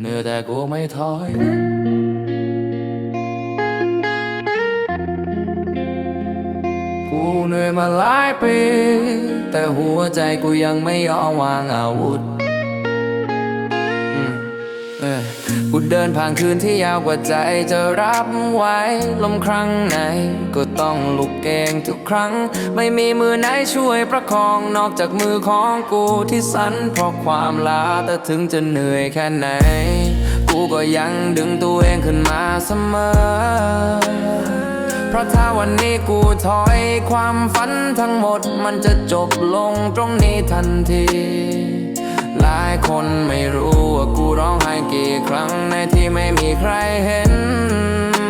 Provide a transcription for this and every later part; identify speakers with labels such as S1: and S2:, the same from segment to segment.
S1: เหนื่อยแต่กูไม่ถอยกูเหนื่อยมาหลายปี แต่หัวใจกูยังไม่ยอมวางอาวุธ กูเดินผ่านคืนที่ยาวกว่าใจจะรับไว้ ลมครั้งไหน ก็ต้องลุกเกงทุกครั้ง ไม่มีมือไหนช่วยประคองนอกจากมือของกูที่สั่นเพราะความลาแต่ถึงจะเหนื่อยแค่ไหน กูก็ยังดึงตัวเองขึ้นมาเสมอเพราะถ้าวันนี้กูถอยความฝันทั้งหมด มันจะจบลงตรงนี้ทันที หลายคนไม่รู้ว่ากูร้องไห้กี่ครั้งในที่ไม่มีใครเห็น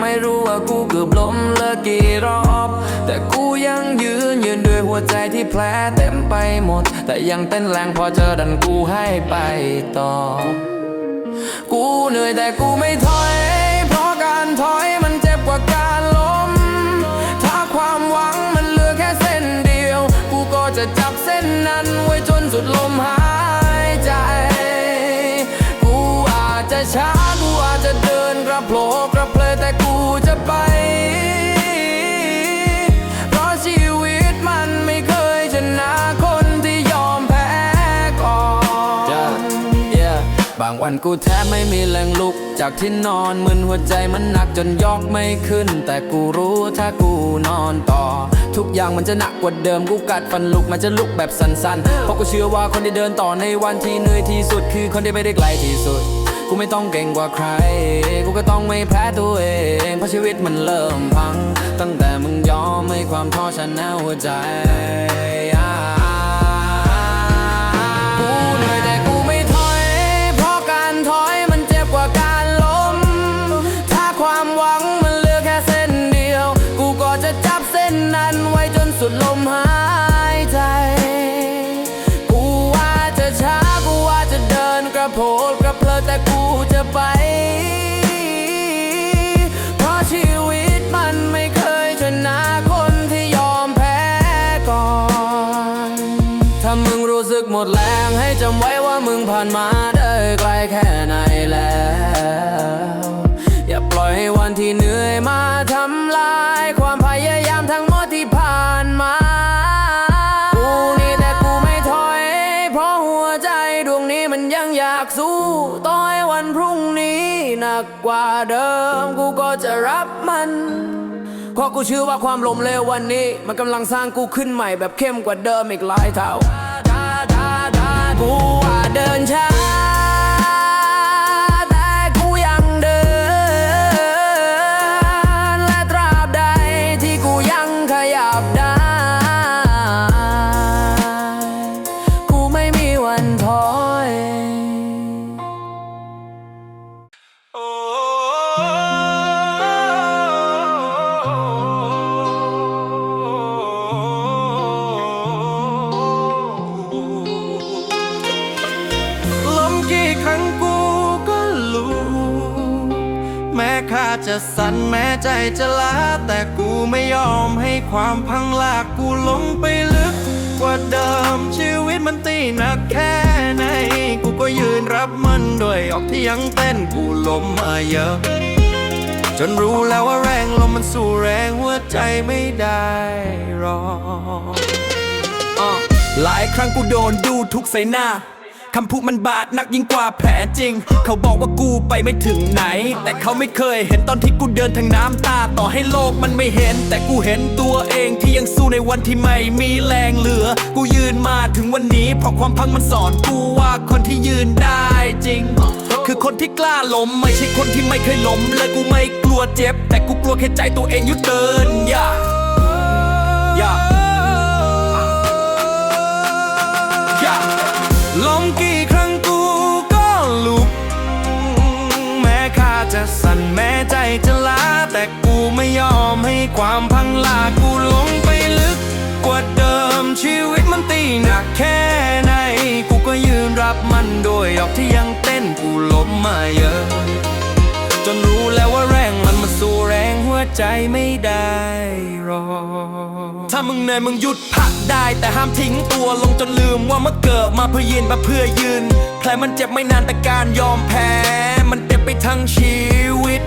S1: ไม่รู้ว่ากูเกือบล้มเลิกกี่รอบ แต่กูยังยืนยืนด้วยหัวใจที่แผลเต็มไปหมด แต่ยังเต้นแรงพอเจอดันกูให้ไปต่อ กูเหนื่อยแต่กูไม่ถอย เพราะการถอยมันเจ็บกว่าการล้ม ถ้าความหวังมันเหลือแค่เส้นเดียว กูก็จะจับเส้นนั้นไว้จนสุดลมหาย ช้ากูอาจจะเดินกระโผลกกระเพลยแต่กูจะไป เพราะชีวิตมันไม่เคยชนะคนที่ยอมแพ้ก่อน Yeah บางวันกูแทบไม่มีแรงลุก จากที่นอนมึนหัวใจมันหนักจนยกไม่ขึ้น แต่กูรู้ถ้ากูนอนต่อทุกอย่างมันจะหนักกว่าเดิมกูกัดฟันลุกมันจะลุกแบบสั้นๆ เพราะกูเชื่อว่าคนที่เดินต่อในวันที่เหนื่อยที่สุด คือคนที่ไม่ได้ไกลที่สุด กูไม่ต้องเก่งกว่าใคร กูก็ต้องไม่แพ้ตัวเอง เพราะชีวิตมันเริ่มพัง ตั้งแต่มึงยอมให้ความท้อชนะหัวใจ มึงผ่านมาได้ไกลแค่ไหนแล้ว อย่าปล่อยให้วันที่เหนื่อยมาทำลาย ความพยายามทั้งหมดที่ผ่านมา กูนี่แต่กูไม่ถอย เพราะหัวใจดวงนี้มันยังอยากสู้ต่อให้วันพรุ่งนี้หนักกว่าเดิมกูก็จะรับมันเพราะกูเชื่อว่าความล้มเหลววันนี้ มันกำลังสร้างกูขึ้นใหม่แบบเข้มกว่าเดิมอีกหลายเท่า กูอาจเดินช้า
S2: ความพังลากกูลงไปลึก กว่าเดิมชีวิตมันตีหนักแค่ไหน กูก็ยืนรับมันด้วยออกที่ยังเต้นกูล้มมาเยอะ จนรู้แล้วว่าแรงลมมันสู้แรงหัวใจไม่ได้หรอก
S3: อะหลายครั้งกูโดนดูทุกใส่หน้า คำพูดมันบาดนักยิ่งกว่าแผลจริง เขาบอกว่ากูไปไม่ถึงไหน แต่เขาไม่เคยเห็นตอนที่กูเดินทางน้ำตา ต่อให้โลกมันไม่เห็น แต่กูเห็นตัวเองที่ยังสู้ในวันที่ไม่มีแรงเหลือ กูยืนมาถึงวันนี้ เพราะความพังมันสอนกูว่าคนที่ยืนได้จริง คือคนที่กล้าล้มไม่ใช่คนที่ไม่เคยล้มเลยกูไม่กลัวเจ็บ แต่กูกลัวแค่ใจตัวเองยุดเดินอย่าอย่าอย่า
S2: ล้ม ความพังลากูลงไปลึก กว่าเดิมชีวิตมันตีหนักแค่ไหน กูก็ยืนรับมันโดยออกที่ยังเต้นกูล้มมาเยอะ จนรู้แล้วว่าแรงมันมาสู้แรงหัวใจไม่ได้หรอก
S3: ถ้ามึงเหนื่อยมึงหยุดพักได้แต่ห้ามทิ้งตัวลงจนลืมว่าเมื่อเกิดมาเพื่อยืนมาเพื่อยืนแผลมันเจ็บไม่นานแต่การยอมแพ้ มันเจ็บไปทั้งชีวิต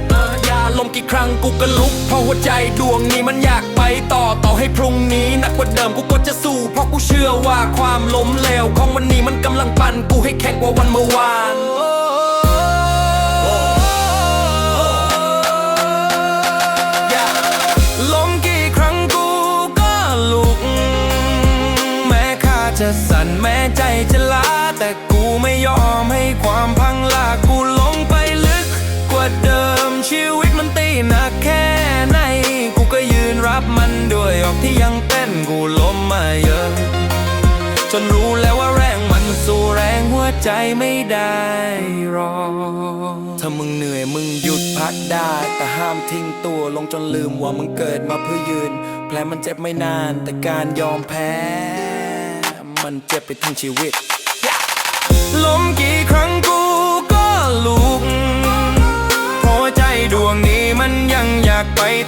S3: ลม
S1: กี่ครั้งกูก็ลุก เพราะหัวใจดวงนี้มันอยากไปต่อต่อให้พรุ่งนี้หนักกว่าเดิมกูก็จะสู้เพราะกูเชื่อว่าความล้มเหลวของวันนี้มันกำลังปั่นกูให้แข็งกว่าวันเมื่อวาน
S2: ลมกี่ครั้งกูก็ลุกแม้ขาจะสั่นแม้ใจจะล้าแต่กูไม่ยอมให้ความ อกที่ยังเต้นกูล้มมาเยอะ จนรู้แล้วว่าแรงมันสู้แรงหัวใจไม่ได้รอ
S1: ถ้ามึงเหนื่อยมึงหยุดพักได้ แต่ห้ามทิ้งตัวลงจนลืมว่ามึงเกิดมาเพื่อยืน แผลมันเจ็บไม่นาน แต่การยอมแพ้ มันเจ็บไปทั้งชีวิต
S2: ล้มกี่ครั้งกูก็ลุกเพราะว่าใจดวงนี้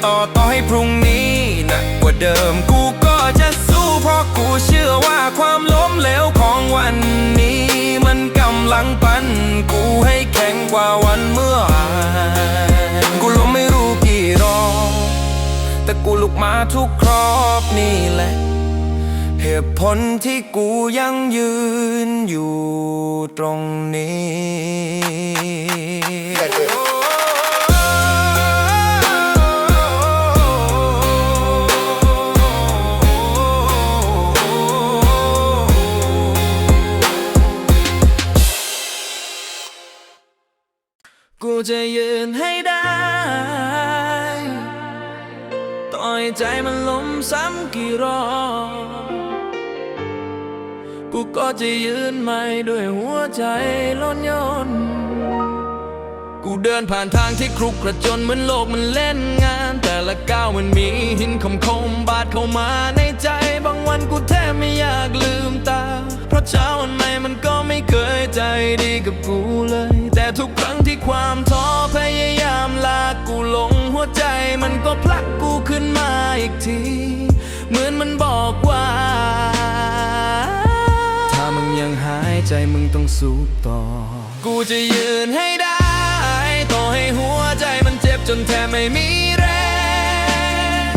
S2: ต่อต่อให้พรุ่งนี้หนักกว่าเดิมกูก็จะสู้เพราะกูเชื่อว่าความล้มเหลวของวันนี้ มันกำลังปั้นกูให้แข็งกว่าวันเมื่อวานกูล้มไม่รู้กี่รอบแต่กูลุกมาทุกครอบนี่แหละ เหตุผลที่กูยังยืนอยู่ตรงนี้ จะยืนให้ได้ ต่อยใจมันล้มซ้ำกี่รอบ กูก็จะยืนไม่ด้วยหัวใจล้นยน เดินผ่านทางที่ครุกกระจนเหมือนโลกมันเล่นงาน แต่ละก้าวมันมีหินคมคมๆบาดเข้ามาในใจ บางวันกูแทบไม่อยากลืมตา เพราะเช้าวันใหม่มันก็ไม่เคยใจดีกับกูเลย แต่ทุกครั้งที่ความท้อพยายามลากกูลงหัวใจมันก็ผลักกูขึ้นมาอีกที เหมือนมันบอกว่า ถ้ามึงยังหายใจมึงต้องสู้ต่อ กูจะยืนให้ได้ต่อ ให้หัวใจมันเจ็บจนแทบไม่มีแรง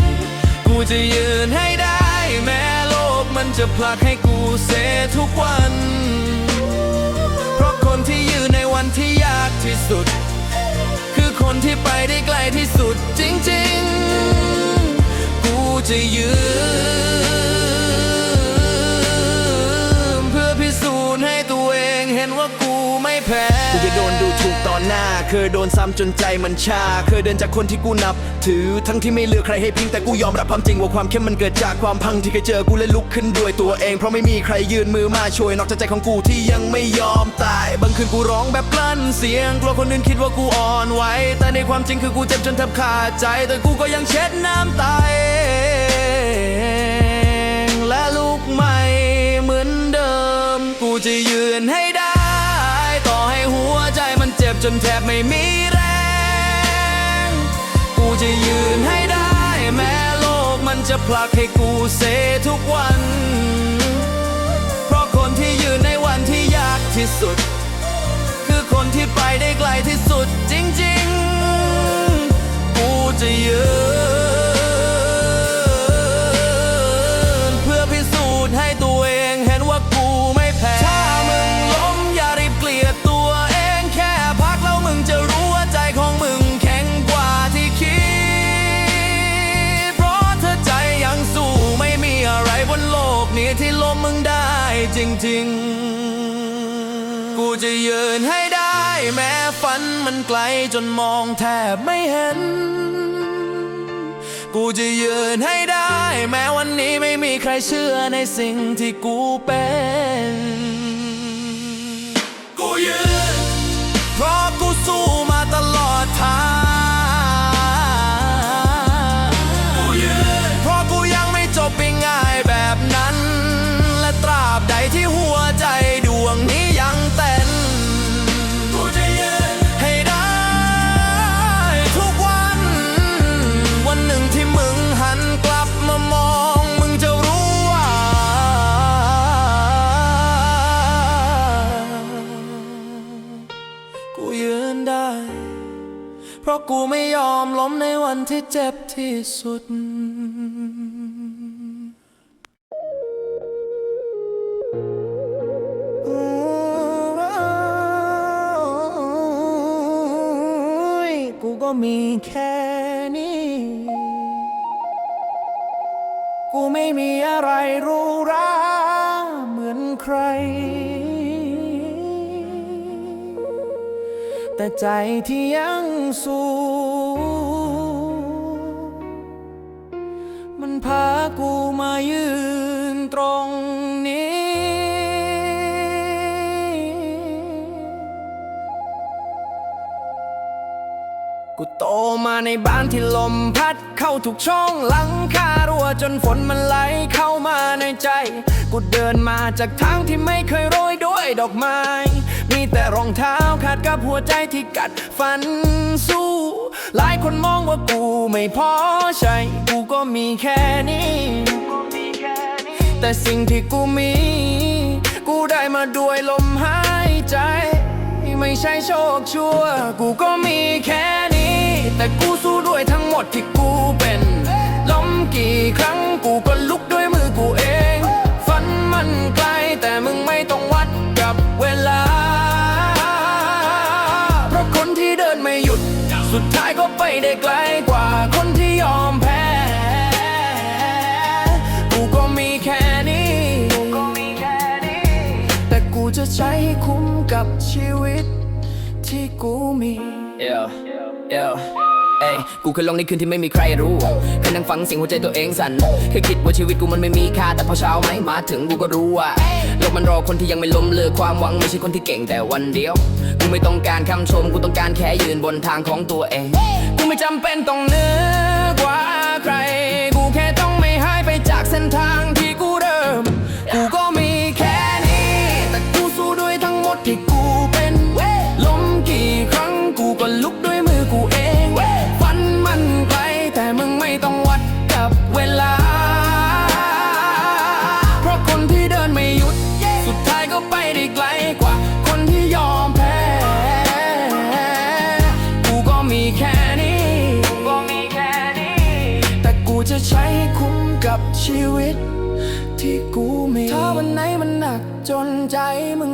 S2: กูจะยืนให้ได้แม้โลกมันจะผลักให้กูเสียทุกวัน เพราะคนที่ยืนในวันที่ยากที่สุด คือคนที่ไปได้ไกลที่สุดจริงๆ กูจะยืน เพื่อพิสูจน์ให้ตัวเองเห็นว่ากูไม่แพ้
S1: กูจะโดนดูถูก ต่อหน้า เคยโดนซ้ำจนใจมันชา เคยเดินจากคนที่กูนับ ถือทั้งที่ไม่เลือกใครให้พิงแต่กูยอมรับความจริงว่าความเข้มมันเกิดจากความพังที่เคยเจอกูเลยลุกขึ้นด้วยตัวเอง เพราะไม่มีใครยืนมือมาช่วยนอกจากใจของกูที่ยังไม่ยอมตาย บางคืนกูร้องแบบกลั้นเสียงกลัวคนอื่นคิดว่ากูอ่อนไหวแต่ในความจริงคือกูเจ็บจนแทบขาดใจ แต่กูก็ยังเช็ดน้ำตาเองและลุกใหม่เหมือนเดิม กูจะยืนให้ จนแทบไม่มีแรง กูจะยืนให้ได้แม้โลกมันจะผลักให้กูเซทุกวัน เพราะคนที่ยืนในวันที่ยากที่สุด คือคนที่ไปได้ไกลที่สุดจริง ๆ กูจะยืน จริง ๆ กูจะยืนให้ได้ แม้ฝันมันไกลจนมองแทบไม่เห็น กูจะยืนให้ได้ แม้วันนี้ไม่มีใครเชื่อในสิ่งที่กูเป็น กูยืนเพราะกูสู้มา กูได้
S4: เพรากูไม่ยอมล้มในวันที่เจ็บที่สุด กูก็มีแค่นี้ กูไม่มีอะไรรู้ราเหมือนใคร แต่ใจที่ยังสู้มันพากูมายืนตรงนี้ กูโตมาในบ้านที่ลมพัดเข้าทุกช่องหลังคารั่วจนฝนมันไหลเข้ามาในใจ กูเดินมาจากทางที่ไม่เคยโรยด้วยดอกไม้ มีแต่รองเท้าขาดกับหัวใจที่กัดฟันสู้ หลายคนมองว่ากูไม่พอใช่กูก็มีแค่นี้ แต่สิ่งที่กูมี กูได้มาด้วยลมหายใจ ไม่ใช่โชคชั่ว กูก็มีแค่นี้ แต่กูสู้ด้วยทั้งหมดที่กูเป็นล้มกี่ครั้งกูก็ลุกด้วยมือกูเอง ฝันมันไกลแต่มึงไม่ต ก็ไปได้ไกลกว่าคนที่ยอมแพ้ กูก็มีแค่นี้ แต่กูจะใช้ให้คุ้มกับชีวิตที่กูมี
S1: เอว เอ้ยกูเคยลงในคืนที่ไม่มีใครรู้เคยนั่งฟังเสียงหัวใจตัวเองสั่นเคยคิดว่าชีวิตกูมันไม่มีค่า แต่พอเช้าไหมมาถึงกูก็รู้ว่าโลกมันรอคนที่ยังไม่ล้มเลิกความหวังไม่ใช่คนที่เก่งแต่วันเดียว กูไม่ต้องการคำชมกูต้องการแค่ยืนบนทางของตัวเอง กูไม่จำเป็นต้องเหนือก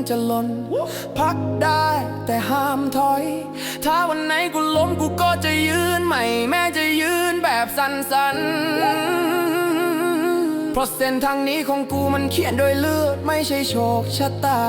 S1: จะหล่นพักได้แต่ห้ามถอย ถ้าวันไหนกูล้มกูก็จะยืนใหม่ แม้จะยืนแบบสั้นๆเพราะเส้นทางนี้ของกูมันเขียนด้วยเลือดไม่ใช่โชคชะตา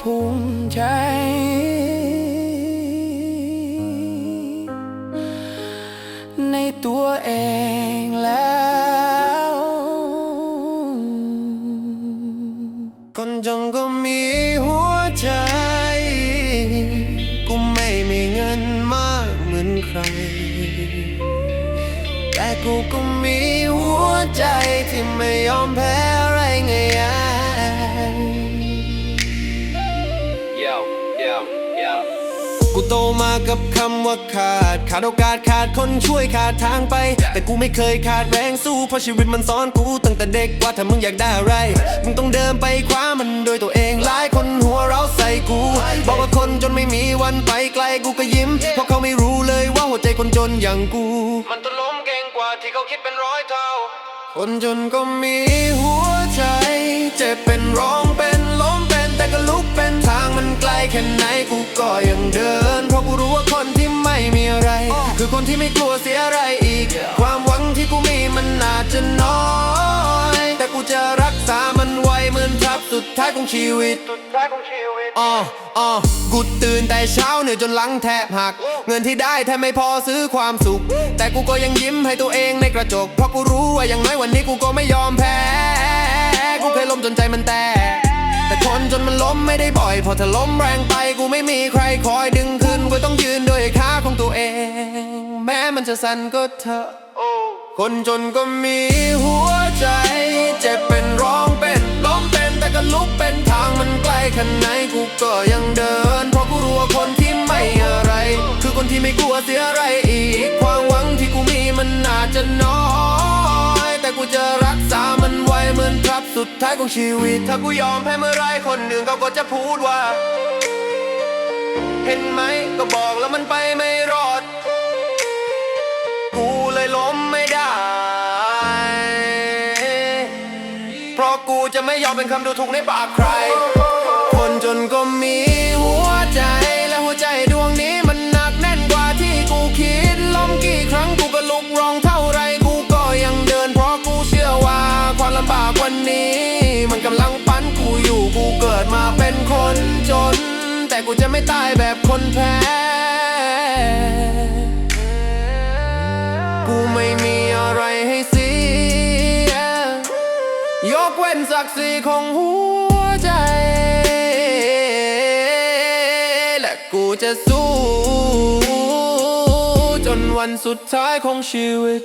S1: ภูมิใจ ในตัวเองแล้ว
S4: คนจนก็มีหัวใจ กูไม่มีเงินมากเหมือนใคร แต่กูก็มีหัวใจที่ไม่ยอมแพ้ กูโตมากับคำว่าขาด ขาดโอกาสขาดคนช่วยขาดทางไป แต่กูไม่เคยขาดแรงสู้เพราะชีวิตมันสอนกูตั้งแต่เด็กว่าถ้ามึงอยากได้อะไร มึงต้องเดินไปคว้ามันโดยตัวเองหลายคนหัวเราะใส่กู บอกว่าคนจนไม่มีวันไปไกลกูก็ยิ้ม เพราะเขาไม่รู้เลยว่าหัวใจคนจนอย่างกู มันตะล้มเก่งกว่าที่เขาคิดเป็นร้อยเท่า คนจนก็มีหัวใจเจ็บเป็นร้อง ค่ไหนกูก็ยังเดิน เพราะกูรู้ว่าคนที่ไม่มีอะไร คือคนที่ไม่กลัวเสียอะไรอีก ความหวังที่กูมีมันอาจจะน้อย แต่กูจะรักษามันไว้เหมือนทับสุดท้ายของชีวิตอ๋ออ๋อกูตื่นแต่เช้าเหนื่อยจนหลังแทบหัก เงินที่ได้แทบไม่พอซื้อความสุข แต่กูก็ยังยิ้มให้ตัวเองในกระจก เพราะกูรู้ว่าอย่างน้อยวันนี้กูก็ไม่ยอมแพ้ กูเคยล้มจนใจมันแตก แต่คนจนมันล้มไม่ได้บ่อย พอถ้าล้มแรงไปกูไม่มีใครคอยดึงขึ้นกูต้องยืนด้วยขาของตัวเอง แม้มันจะสั่นก็เถอะคนจนก็มีหัวใจ เจ็บเป็นร้องเป็นล้มเป็นแต่ก็ลุกเป็นทางมันไกลขนาดไหนกูก็ยังเดิน เพราะกูรู้ว่าคนที่ไม่อะไร คือคนที่ไม่กลัวเสียอะไรอีก ความหวังที่กูมีมันอาจจะน้อย ครับสุดท้ายของชีวิต ถ้ากูยอมแพ้เมื่อไรคนหนึ่งเขาก็จะพูดว่า เห็นไหมก็บอกแล้วมันไปไม่รอด กูเลยล้มไม่ได้ เพราะกูจะไม่ยอมเป็นคำดูถูกในปากใคร คนจนก็มี แต่กูจะไม่ตายแบบคนแพ้ กูไม่มีอะไรให้เสีย ยกเว้นศักดิ์ศรีของหัวใจ และกูจะสู้ จนวันสุดท้ายของชีวิต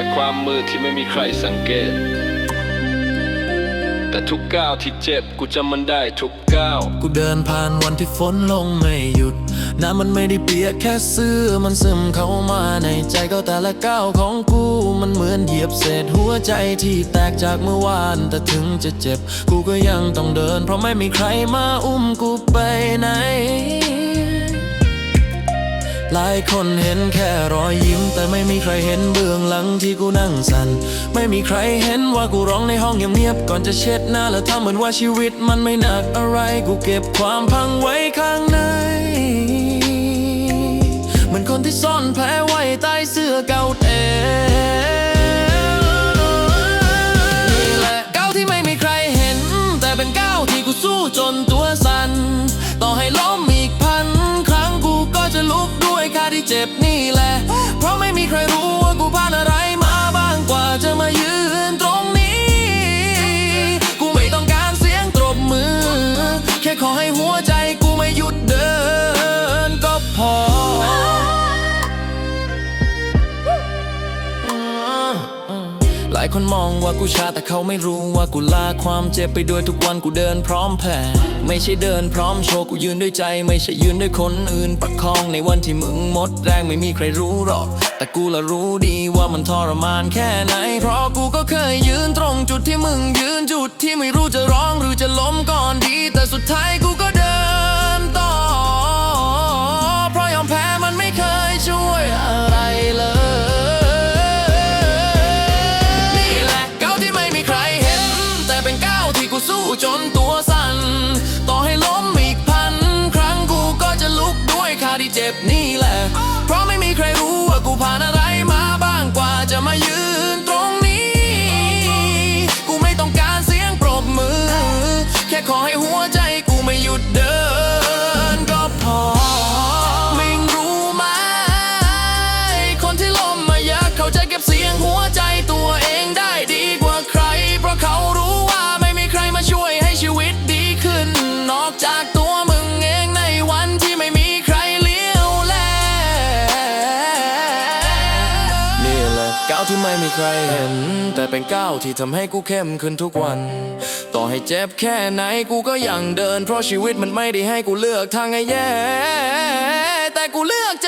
S2: จากความมืดที่ไม่มีใครสังเกต แต่ทุกก้าวที่เจ็บกูจำมันได้ทุกก้าว
S1: กูเดินผ่านวันที่ฝนลงไม่หยุด น้ำมันไม่ได้เปียกแค่เสื้อมันซึมเข้ามาในใจก็แต่ละก้าวของกู มันเหมือนเหยียบเศษหัวใจที่แตกจากเมื่อวาน แต่ถึงจะเจ็บ กูก็ยังต้องเดิน เพราะไม่มีใครมาอุ้มกูไปไหน หลายคนเห็นแค่รอยยิ้ม แต่ไม่มีใครเห็นเบื้องหลังที่กูนั่งสัน่นไม่มีใครเห็นว่ากูร้องในห้องเงียบๆก่อนจะเช็ดหน้าแล้วทำเหมือนว่าชีวิตมันไม่หนักอะไร กูเก็บความพังไว้ข้างในเหมือนคนที่ซ่อนแผลไว้ใต้เสื้อกา เพราะไม่มีใครรู้ว่ากูผ่านอะไรมาบ้างกว่าจะมายืนตรงนี้ กูไม่ต้องการเสียงตรบมือ แค่ขอให้หัวใจ คนมองว่ากูชาแต่เขาไม่รู้ว่ากูลาความเจ็บไปด้วยทุกวันกูเดินพร้อมแผลไม่ใช่เดินพร้อมโชว์กูยืนด้วยใจ ไม่ใช่ยืนด้วยคนอื่นประคองในวันที่มึงหมดแรงไม่มีใครรู้หรอก แต่กูละรู้ดีว่ามันทรมานแค่ไหน เพราะกูก็เคยยืนตรงจุดที่มึงยืนจุดที่ไม่รู้จะร้องหรือจะล้มก่อนดี แต่สุดท้ายกูก็ จะมายืนตรงนี้ กูไม่ต้องการเสียงปรบมือ แค่ขอให้หัว ใครเห็น แต่เป็นก้าวที่ทำให้กูเข้มขึ้นทุกวัน ต่อให้เจ็บแค่ไหนกูก็ยังเดิน เพราะชีวิตมันไม่ได้ให้กูเลือกทางให้แย่ แต่กูเลือกจะ